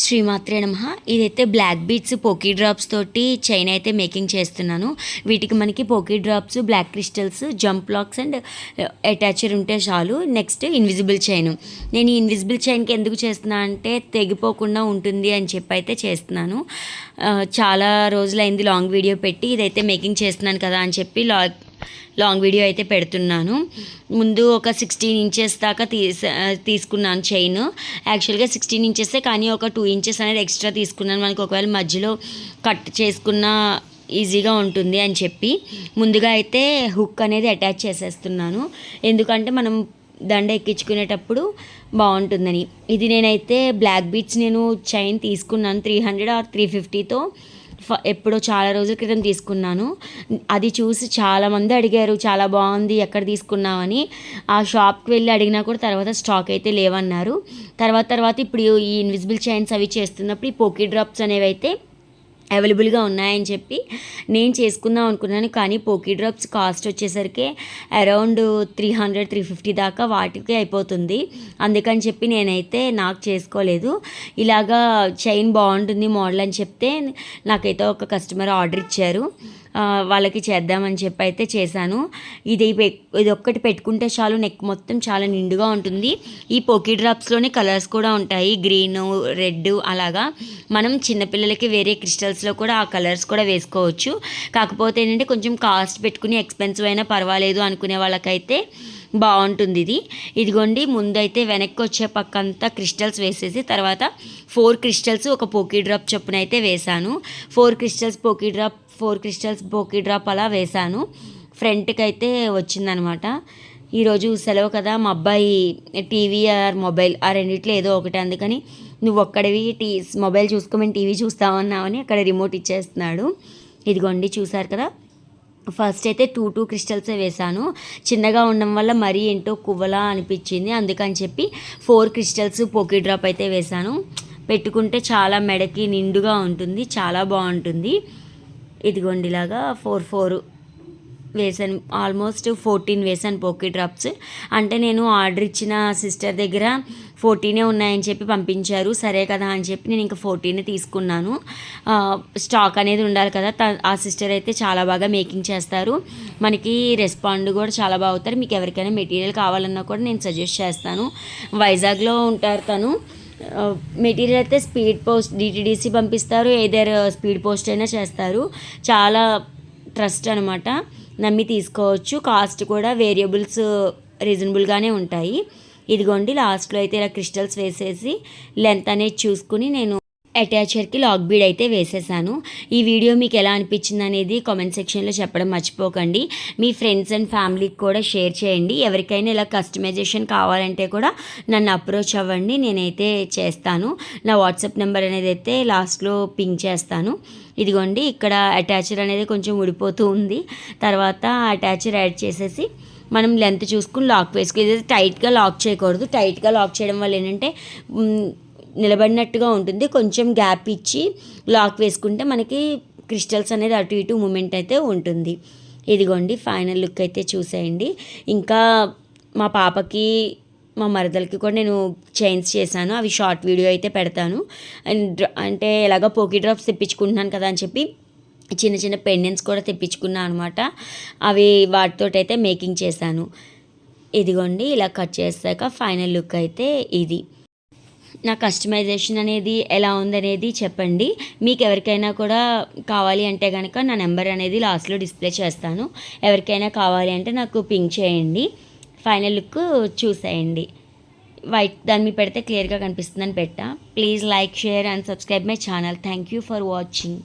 శ్రీమాత్రే నమ. ఇదైతే బ్లాక్ బీట్స్ పోకీ డ్రాప్స్ తోటి చైన్ అయితే మేకింగ్ చేస్తున్నాను. వీటికి మనకి polki drops black crystals jump locks and attacher ఉంటే చాలు. నెక్స్ట్ ఇన్విజిబుల్ చైన్ నేను ఈ ఇన్విజిబుల్ చైన్కి ఎందుకు చేస్తున్నా అంటే తెగిపోకుండా ఉంటుంది అని చెప్పి అయితే చేస్తున్నాను uh, చాలా రోజులైంది లాంగ్ వీడియో పెట్టి ఇదైతే మేకింగ్ చేస్తున్నాను కదా అని చెప్పి లా లాంగ్ వీడియో అయితే పెడుతున్నాను. ముందు ఒక సిక్స్టీన్ ఇంచెస్ దాకా తీసుకున్నాను చైన్. యాక్చువల్గా సిక్స్టీన్ ఇంచెసే కానీ ఒక టూ ఇంచెస్ అనేది ఎక్స్ట్రా తీసుకున్నాను. మనకి ఒకవేళ మధ్యలో కట్ చేసుకున్న ఈజీగా ఉంటుంది అని చెప్పి. ముందుగా అయితే హుక్ అనేది అటాచ్ చేసేస్తున్నాను. ఎందుకంటే మనం దండ ఎక్కించుకునేటప్పుడు బాగుంటుందని. ఇది నేనైతే బ్లాక్ బీట్స్ నేను చైన్ తీసుకున్నాను. త్రీ హండ్రెడ్ ఆర్ త్రీ ఫిఫ్టీతో ఎప్పుడో చాలా రోజుల క్రితం తీసుకున్నాను. అది చూసి చాలామంది అడిగారు చాలా బాగుంది ఎక్కడ తీసుకున్నావని? ఆ షాప్కి వెళ్ళి అడిగినా కూడా తర్వాత స్టాక్ అయితే లేవన్నారు. తర్వాత తర్వాత ఇప్పుడు ఈ ఇన్విజిబుల్ చైన్స్ అవి చేస్తున్నప్పుడు ఈ పోకీ డ్రాప్స్ అనేవి అయితే అవైలబుల్గా ఉన్నాయని చెప్పి నేను చేసుకుందాం అనుకున్నాను. కానీ పోకీ డ్రాప్స్ కాస్ట్ వచ్చేసరికి around three hundred three fifty దాకా వాటికి అయిపోతుంది. అందుకని చెప్పి నేనైతే నాకు చేసుకోలేదు. ఇలాగా చైన్ బాగుంటుంది మోడల్ అని చెప్తే నాకైతే ఒక కస్టమర్ ఆర్డర్ ఇచ్చారు. వాళ్ళకి చేద్దామని చెప్పి అయితే చేశాను. ఇది ఇది ఒక్కటి పెట్టుకుంటే చాలు నెక్ మొత్తం చాలా నిండుగా ఉంటుంది. ఈ పోకీ డ్రాప్స్లోనే కలర్స్ కూడా ఉంటాయి. గ్రీన్ రెడ్ అలాగా. మనం చిన్నపిల్లలకి వేరే క్రిస్టల్స్లో కూడా ఆ కలర్స్ కూడా వేసుకోవచ్చు. కాకపోతే ఏంటంటే కొంచెం కాస్ట్ పెట్టుకుని ఎక్స్పెన్సివ్ అయినా పర్వాలేదు అనుకునే వాళ్ళకైతే బాగుంటుంది ఇది. ఇదిగోండి ముందైతే వెనక్కి వచ్చే పక్కంతా క్రిస్టల్స్ వేసేసి తర్వాత ఫోర్ క్రిస్టల్స్ ఒక పోకీ డ్రాప్ చొప్పున అయితే వేశాను. Four crystals polki drop four crystals polki drop అలా వేశాను. ఫ్రంట్కి అయితే వచ్చిందనమాట. ఈరోజు సెలవు కదా మా అబ్బాయి టీవీ ఆర్ మొబైల్ ఆ రెండిట్లో ఏదో ఒకటి అందుకని నువ్వు ఒక్కడివి టీ మొబైల్ చూసుకోమని టీవీ చూస్తామన్నావని అక్కడ రిమోట్ ఇచ్చేస్తున్నాడు. ఇదిగోండి చూసారు కదా. ఫస్ట్ అయితే టూ టూ క్రిస్టల్సే వేశాను. చిన్నగా ఉండడం వల్ల మరీ ఏంటో కువ్వలా అనిపించింది. అందుకని చెప్పి ఫోర్ క్రిస్టల్స్ పోకీ డ్రాప్ అయితే వేశాను. పెట్టుకుంటే చాలా మెడకి నిండుగా ఉంటుంది చాలా బాగుంటుంది. ఇదిగోండి ఇలాగా ఫోర్ ఫోర్ వేసాను ఆల్మోస్ట్ ఫోర్టీన్ వేసాను పోకీ డ్రాప్స్. అంటే నేను ఆర్డర్ ఇచ్చిన సిస్టర్ దగ్గర ఫోర్టీనే ఉన్నాయని చెప్పి పంపించారు. సరే కదా అని చెప్పి నేను ఇంకా ఫోర్టీనే తీసుకున్నాను. స్టాక్ అనేది ఉండాలి కదా. ఆ సిస్టర్ అయితే చాలా బాగా మేకింగ్ చేస్తారు. మనకి రెస్పాండ్ కూడా చాలా బాగా అవుతారు. మీకు ఎవరికైనా మెటీరియల్ కావాలన్నా కూడా నేను సజెస్ట్ చేస్తాను. వైజాగ్లో ఉంటారు తను. మెటీరియల్ అయితే స్పీడ్ పోస్ట్ డిటీడీసీ పంపిస్తారు ఏదర్ స్పీడ్ పోస్ట్ అయినా చేస్తారు. చాలా ట్రస్ట్ అనమాట నమ్మి తీసుకోవచ్చు. కాస్ట్ కూడా వేరియబుల్స్ రీజనబుల్గానే ఉంటాయి. ఇదిగోండి లాస్ట్లో అయితే ఇలా క్రిస్టల్స్ వేసేసి లెంత్ అనేది చూసుకుని నేను అటాచర్కి లాక్ బీడ్ అయితే వేసేసాను. ఈ వీడియో మీకు ఎలా అనిపించింది అనేది కామెంట్ సెక్షన్లో చెప్పడం మర్చిపోకండి. మీ ఫ్రెండ్స్ అండ్ ఫ్యామిలీకి కూడా షేర్ చేయండి. ఎవరికైనా ఇలా కస్టమైజేషన్ కావాలంటే కూడా నన్ను అప్రోచ్ అవ్వండి. నేనైతే చేస్తాను. నా వాట్సాప్ నెంబర్ అనేది అయితే లాస్ట్లో పింక్ చేస్తాను. ఇదిగోండి ఇక్కడ అటాచర్ అనేది కొంచెం ఉడిపోతూ ఉంది. తర్వాత అటాచర్ యాడ్ చేసేసి మనం లెంత్ చూసుకుని లాక్ వేసుకో ఇది టైట్గా లాక్ చేయకూడదు. టైట్గా లాక్ చేయడం వల్ల ఏంటంటే నిలబడినట్టుగా ఉంటుంది. కొంచెం గ్యాప్ ఇచ్చి లాక్ వేసుకుంటే మనకి క్రిస్టల్స్ అనేది అటు ఇటు మూమెంట్ అయితే ఉంటుంది. ఇదిగోండి ఫైనల్ లుక్ అయితే చూసేయండి. ఇంకా మా పాపకి మా మరదలకి కూడా నేను చైన్స్ చేశాను. అవి షార్ట్ వీడియో అయితే పెడతాను. అండ్ అంటే ఎలాగో పోకీ డ్రాప్స్ తెప్పించుకుంటున్నాను కదా అని చెప్పి చిన్న చిన్న పెండెంట్స్ కూడా తెప్పించుకున్నాను అనమాట. అవి వాటితోటైతే మేకింగ్ చేశాను. ఇదిగోండి ఇలా కట్ చేశాక ఫైనల్ లుక్ అయితే ఇది. నా కస్టమైజేషన్ అనేది ఎలా ఉందనేది చెప్పండి. మీకు ఎవరికైనా కూడా కావాలి అంటే కనుక నా నెంబర్ అనేది లాస్ట్లో డిస్ప్లే చేస్తాను. ఎవరికైనా కావాలి అంటే నాకు పింక్ చేయండి. ఫైనల్ లుక్ చూసేయండి. వైట్ దాని మీ పెడితే క్లియర్గా కనిపిస్తుందని పెట్టా. Please like share and subscribe my channel thank you for watching